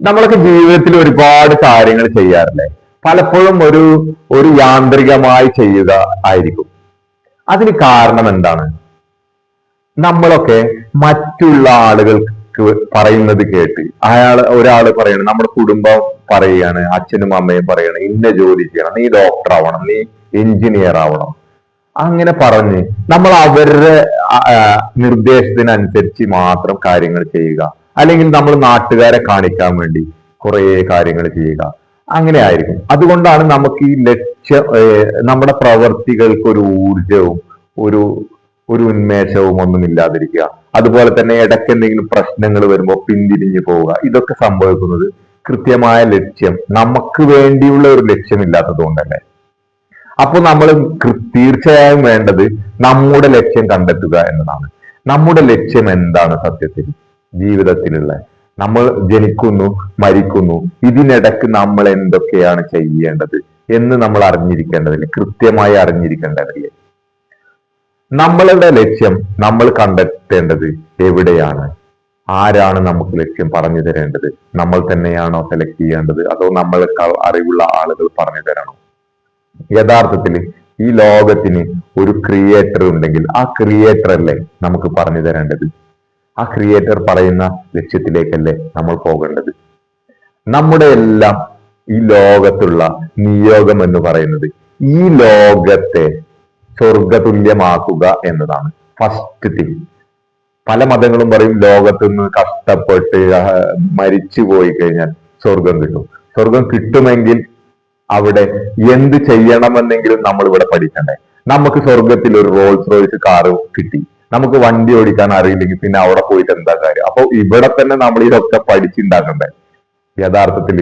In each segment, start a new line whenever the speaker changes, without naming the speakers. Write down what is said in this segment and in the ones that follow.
നമ്മളൊക്കെ ജീവിതത്തിൽ ഒരുപാട് കാര്യങ്ങൾ ചെയ്യാറില്ലേ? പലപ്പോഴും ഒരു ഒരു യാന്ത്രികമായി ചെയ്യുക ആയിരിക്കും. അതിന് കാരണം എന്താണ്? നമ്മളൊക്കെ മറ്റുള്ള ആളുകൾക്ക് പറയുന്നത് കേട്ട് അയാൾ ഒരാൾ പറയണം നമ്മുടെ കുടുംബം പറയുകയാണ് അച്ഛനും അമ്മയും പറയണം ഇന്ന ജോലി ചെയ്യണം നീ ഡോക്ടർ ആവണം നീ എഞ്ചിനീയർ ആവണം. അങ്ങനെ പറഞ്ഞ് നമ്മൾ അവരുടെ നിർദ്ദേശത്തിനനുസരിച്ച് മാത്രം കാര്യങ്ങൾ ചെയ്യുക. അല്ലെങ്കിൽ നമ്മൾ നാട്ടുകാരെ കാണിക്കാൻ വേണ്ടി കുറേ കാര്യങ്ങൾ ചെയ്യുക. അങ്ങനെ ആയിരിക്കും. അതുകൊണ്ടാണ് നമുക്ക് ഈ ലക്ഷ്യ നമ്മുടെ പ്രവർത്തികൾക്ക് ഒരു ഊർജവും ഒരു ഒരു ഉന്മേഷവും ഒന്നും ഇല്ലാതിരിക്കുക. അതുപോലെ തന്നെ ഇടയ്ക്ക് എന്തെങ്കിലും പ്രശ്നങ്ങൾ വരുമ്പോൾ പിന്തിരിഞ്ഞു പോവുക. ഇതൊക്കെ സംഭവിക്കുന്നത് കൃത്യമായ ലക്ഷ്യം നമുക്ക് വേണ്ടിയുള്ള ഒരു ലക്ഷ്യമില്ലാത്തത് കൊണ്ടല്ലേ അപ്പൊ നമ്മൾ തീർച്ചയായും വേണ്ടത് നമ്മുടെ ലക്ഷ്യം കണ്ടെത്തുക എന്നതാണ്. നമ്മുടെ ലക്ഷ്യം എന്താണ് സത്യത്തിൽ? ജീവിതത്തിലുള്ള നമ്മൾ ജനിക്കുന്നു മരിക്കുന്നു ഇതിനിടക്ക് നമ്മൾ എന്തൊക്കെയാണ് ചെയ്യേണ്ടത് എന്ന് നമ്മൾ അറിഞ്ഞിരിക്കേണ്ടതില്ലേ കൃത്യമായി അറിഞ്ഞിരിക്കേണ്ടതില്ലേ. നമ്മളുടെ ലക്ഷ്യം നമ്മൾ കണ്ടെത്തേണ്ടത് എവിടെയാണ്? ആരാണ് നമുക്ക് ലക്ഷ്യം പറഞ്ഞു തരേണ്ടത്? നമ്മൾ തന്നെയാണോ സെലക്ട് ചെയ്യേണ്ടത്? അതോ നമ്മളെക്കാൾ അറിവുള്ള ആളുകൾ പറഞ്ഞു തരണം? യഥാർത്ഥത്തിൽ ഈ ലോകത്തിന് ഒരു ക്രിയേറ്റർ ഉണ്ടെങ്കിൽ ആ ക്രിയേറ്റർ അല്ലേ നമുക്ക് പറഞ്ഞു തരേണ്ടത്? ആ ക്രിയേറ്റർ പറയുന്ന ലക്ഷ്യത്തിലേക്കല്ലേ നമ്മൾ പോകേണ്ടത്. നമ്മുടെ എല്ലാം ഈ ലോകത്തുള്ള നിയോഗം എന്ന് പറയുന്നത് ഈ ലോകത്തെ സ്വർഗതുല്യമാക്കുക എന്നതാണ്. ഫസ്റ്റ് തിങ് പല മതങ്ങളും പറയും ലോകത്ത് നിന്ന് കഷ്ടപ്പെട്ട് മരിച്ചു പോയി കഴിഞ്ഞാൽ സ്വർഗം കിട്ടും. സ്വർഗം കിട്ടുമെങ്കിൽ അവിടെ എന്ത് ചെയ്യണമെന്നെങ്കിലും നമ്മൾ ഇവിടെ പഠിക്കണ്ടേ. നമുക്ക് സ്വർഗത്തിൽ ഒരു റോൾസ് റോയ്സ് കാറ് കിട്ടി. നമുക്ക് വണ്ടി ഓടിക്കാൻ അറിയില്ലെങ്കിൽ പിന്നെ അവിടെ പോയിട്ട് എന്താ കാര്യം? അപ്പൊ ഇവിടെ തന്നെ നമ്മൾ ഇതൊക്കെ പഠിച്ചുണ്ടാക്കണ്ടേ? യഥാർത്ഥത്തിൽ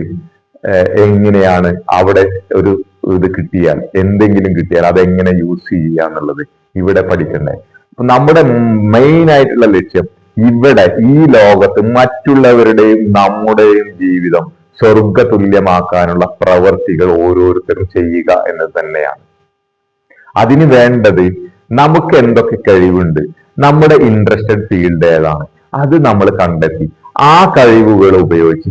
എങ്ങനെയാണ് അവിടെ ഒരു ഇത് കിട്ടിയാൽ എന്തെങ്കിലും കിട്ടിയാൽ അതെങ്ങനെ യൂസ് ചെയ്യുക എന്നുള്ളത് ഇവിടെ പഠിക്കണ്ടേ? അപ്പൊ നമ്മുടെ മെയിൻ ആയിട്ടുള്ള ലക്ഷ്യം ഇവിടെ ഈ ലോകത്ത് മറ്റുള്ളവരുടെയും നമ്മുടെയും ജീവിതം സ്വർഗ തുല്യമാക്കാനുള്ള പ്രവർത്തികൾ ഓരോരുത്തരും ചെയ്യുക എന്നത് തന്നെയാണ്. അതിന് വേണ്ടത് നമുക്ക് എന്തൊക്കെ കഴിവുണ്ട്? നമ്മുടെ ഇൻട്രസ്റ്റഡ് ഫീൽഡ് ഏതാണ്? അത് നമ്മൾ കണ്ടെത്തി. ആ കഴിവുകൾ ഉപയോഗിച്ച്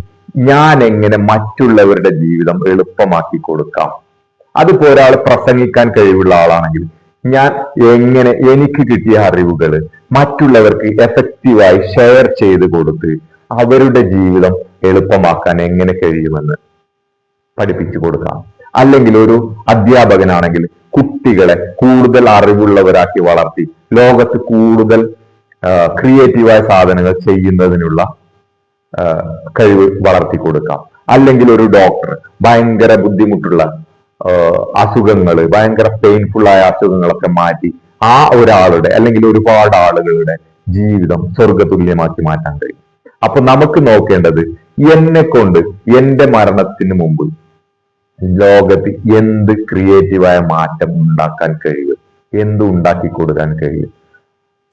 ഞാൻ എങ്ങനെ മറ്റുള്ളവരുടെ ജീവിതം എളുപ്പമാക്കി കൊടുക്കാം? അതിപ്പോ ഒരാൾ പ്രസംഗിക്കാൻ കഴിവുള്ള ആളാണെങ്കിൽ ഞാൻ എങ്ങനെ എനിക്ക് കിട്ടിയ അറിവുകൾ മറ്റുള്ളവർക്ക് എഫക്റ്റീവായി ഷെയർ ചെയ്ത് കൊടുത്ത് അവരുടെ ജീവിതം എളുപ്പമാക്കാൻ എങ്ങനെ കഴിയുമെന്ന് പഠിപ്പിച്ചു കൊടുക്കാം. അല്ലെങ്കിൽ ഒരു അധ്യാപകനാണെങ്കിൽ കുട്ടികളെ കൂടുതൽ അറിവുള്ളവരാക്കി വളർത്തി ലോകത്ത് കൂടുതൽ ക്രിയേറ്റീവായ സാധനങ്ങൾ ചെയ്യുന്നതിനുള്ള കഴിവ് വളർത്തി കൊടുക്കാം. അല്ലെങ്കിൽ ഒരു ഡോക്ടർ ഭയങ്കര ബുദ്ധിമുട്ടുള്ള അസുഖങ്ങൾ ഭയങ്കര പെയിൻഫുൾ ആയ അസുഖങ്ങളൊക്കെ മാറ്റി ആ ഒരാളുടെ അല്ലെങ്കിൽ ഒരുപാട് ആളുകളുടെ ജീവിതം സ്വർഗതുല്യമാക്കി മാറ്റാൻ കഴിയും. അപ്പൊ നമുക്ക് നോക്കേണ്ടത് എന്നെ കൊണ്ട് എന്റെ മരണത്തിന് മുമ്പ് ലോകത്ത് എന്ത് ക്രിയേറ്റീവായ മാറ്റം ഉണ്ടാക്കാൻ കഴിയും? എന്ത് ഉണ്ടാക്കി കൊടുക്കാൻ കഴിയും?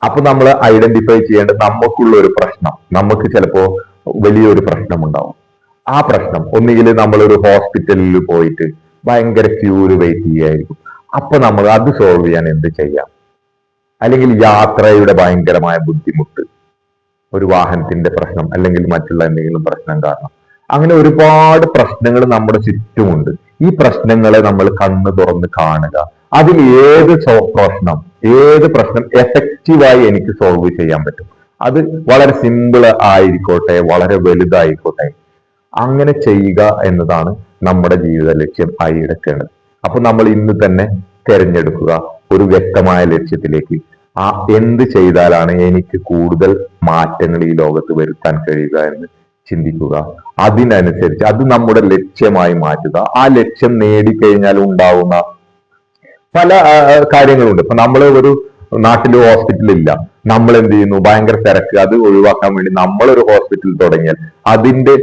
അപ്പൊ നമ്മൾ ഐഡന്റിഫൈ ചെയ്യേണ്ട നമുക്കുള്ള ഒരു പ്രശ്നം നമുക്ക് ചിലപ്പോ വലിയൊരു പ്രശ്നം ഉണ്ടാവും ആ പ്രശ്നം ഒന്നുകിൽ നമ്മളൊരു ഹോസ്പിറ്റലിൽ പോയിട്ട് ഭയങ്കര ക്യൂര് വെയിറ്റ് ചെയ്യായിരിക്കും. അപ്പൊ നമ്മൾ അത് സോൾവ് ചെയ്യാൻ എന്ത് ചെയ്യാം? അല്ലെങ്കിൽ യാത്രയുടെ ഭയങ്കരമായ ബുദ്ധിമുട്ട് ഒരു വാഹനത്തിന്റെ പ്രശ്നം അല്ലെങ്കിൽ മറ്റുള്ള എന്തെങ്കിലും പ്രശ്നം കാരണം അങ്ങനെ ഒരുപാട് പ്രശ്നങ്ങൾ നമ്മുടെ ചുറ്റുമുണ്ട്. ഈ പ്രശ്നങ്ങളെ നമ്മൾ കണ്ണ് തുറന്ന് കാണുക. അതിൽ ഏത് പ്രശ്നം ഏത് പ്രശ്നം എഫക്റ്റീവായി എനിക്ക് സോൾവ് ചെയ്യാൻ പറ്റും? അത് വളരെ സിമ്പിൾ ആയിരിക്കോട്ടെ വളരെ വലുതായിക്കോട്ടെ. അങ്ങനെ ചെയ്യുക എന്നതാണ് നമ്മുടെ ജീവിത ലക്ഷ്യം ആയി എടുക്കേണ്ടത് അപ്പൊ നമ്മൾ ഇന്ന് തന്നെ തിരഞ്ഞെടുക്കുക ഒരു വ്യക്തമായ ലക്ഷ്യത്തിലേക്ക്. ആ എന്ത് ചെയ്താലാണ് എനിക്ക് കൂടുതൽ മാറ്റങ്ങൾ ഈ ലോകത്ത് വരുത്താൻ കഴിയുക എന്ന് ചിന്തിക്കുക. അതിനനുസരിച്ച് അത് നമ്മുടെ ലക്ഷ്യമായി മാറ്റുക. ആ ലക്ഷ്യം നേടിക്കഴിഞ്ഞാൽ ഉണ്ടാവുന്ന പല കാര്യങ്ങളുണ്ട്. ഇപ്പൊ നമ്മൾ ഒരു നാട്ടിൽ ഹോസ്പിറ്റൽ ഇല്ല. നമ്മൾ എന്ത് ചെയ്യുന്നു? ഭയങ്കര തിരക്ക്. അത് ഒഴിവാക്കാൻ വേണ്ടി നമ്മളൊരു ഹോസ്പിറ്റൽ തുടങ്ങിയാൽ അതിന്റെ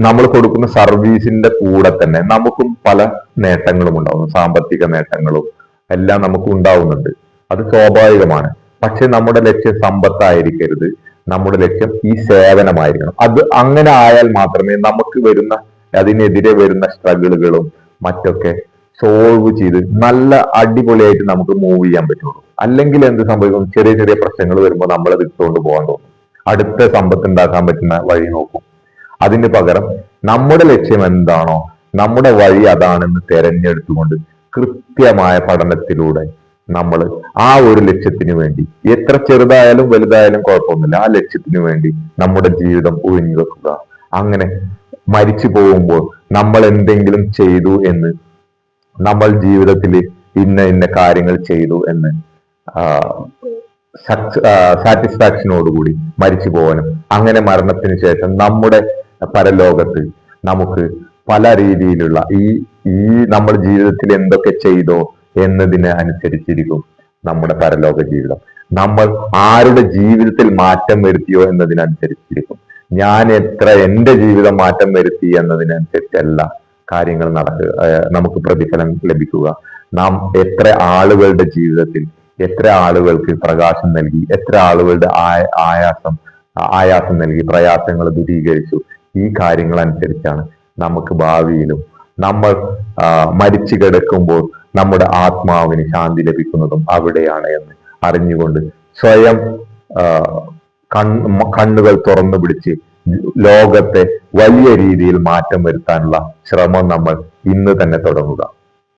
നമ്മൾ കൊടുക്കുന്ന സർവീസിന്റെ കൂടെ തന്നെ നമുക്കും പല നേട്ടങ്ങളും ഉണ്ടാവുന്നു സാമ്പത്തിക നേട്ടങ്ങളും എല്ലാം നമുക്ക് ഉണ്ടാവുന്നുണ്ട്. അത് സ്വാഭാവികമാണ്. പക്ഷെ നമ്മുടെ ലക്ഷ്യം സമ്പത്തായിരിക്കരുത്. നമ്മുടെ ലക്ഷ്യം ഈ സേവനമായിരിക്കണം. അത് അങ്ങനെ ആയാൽ മാത്രമേ നമുക്ക് വരുന്ന അതിനെതിരെ വരുന്ന സ്ട്രഗിളുകളും മറ്റൊക്കെ സോൾവ് ചെയ്ത് നല്ല അടിപൊളിയായിട്ട് നമുക്ക് മൂവ് ചെയ്യാൻ പറ്റുള്ളൂ. അല്ലെങ്കിൽ എന്ത് സംഭവിക്കും? ചെറിയ ചെറിയ പ്രശ്നങ്ങൾ വരുമ്പോൾ നമ്മൾ അത് ഇട്ടുകൊണ്ട് പോകാൻ തോന്നും. അടുത്ത സമ്പത്ത് ഉണ്ടാക്കാൻ പറ്റുന്ന വഴി നോക്കും. അതിന് പകരം നമ്മുടെ ലക്ഷ്യം എന്താണോ നമ്മുടെ വഴി അതാണെന്ന് തെരഞ്ഞെടുത്തുകൊണ്ട് കൃത്യമായ പഠനത്തിലൂടെ നമ്മൾ ആ ഒരു ലക്ഷ്യത്തിന് വേണ്ടി. എത്ര ചെറുതായാലും വലുതായാലും കുഴപ്പമൊന്നുമില്ല. ആ ലക്ഷ്യത്തിന് വേണ്ടി നമ്മുടെ ജീവിതം ഒഴിഞ്ഞു വെക്കുക. അങ്ങനെ മരിച്ചു പോകുമ്പോൾ നമ്മൾ എന്തെങ്കിലും ചെയ്തു എന്ന് നമ്മൾ ജീവിതത്തിൽ ഇന്ന ഇന്ന കാര്യങ്ങൾ ചെയ്തു എന്ന് സാറ്റിസ്ഫാക്ഷനോടുകൂടി മരിച്ചു പോകാനും അങ്ങനെ മരണത്തിന് ശേഷം നമ്മുടെ പരലോകത്ത് നമുക്ക് പല രീതിയിലുള്ള ഈ ഈ നമ്മൾ ജീവിതത്തിൽ എന്തൊക്കെ ചെയ്തോ എന്നതിനെ അനുസരിച്ചിരിക്കും നമ്മുടെ പരലോക ജീവിതം. നമ്മൾ ആരുടെ ജീവിതത്തിൽ മാറ്റം വരുത്തിയോ എന്നതിനനുസരിച്ചിരിക്കും. ഞാൻ എത്ര എന്റെ ജീവിതം മാറ്റം വരുത്തി എന്നതിനനുസരിച്ചല്ല കാര്യങ്ങൾ നടക്കുക നമുക്ക് പ്രതിഫലം ലഭിക്കുക. നാം എത്ര ആളുകളുടെ ജീവിതത്തിൽ എത്ര ആളുകൾക്ക് പ്രകാശം നൽകി എത്ര ആളുകളുടെ ആയ- ആയാസം ആയാസം നൽകി പ്രയാസങ്ങൾ ദൂരീകരിച്ചു. ഈ കാര്യങ്ങൾ അനുസരിച്ചാണ് നമുക്ക് ഭാവിയിലും നമ്മൾ മരിച്ചു കിടക്കുമ്പോൾ നമ്മുടെ ആത്മാവിന് ശാന്തി ലഭിക്കുന്നതും അവിടെയാണ് എന്ന് അറിഞ്ഞുകൊണ്ട് സ്വയം കണ്ണുകൾ തുറന്നു പിടിച്ച് ലോകത്തെ വലിയ രീതിയിൽ മാറ്റം വരുത്താനുള്ള ശ്രമം നമ്മൾ ഇന്ന് തന്നെ തുടങ്ങുക.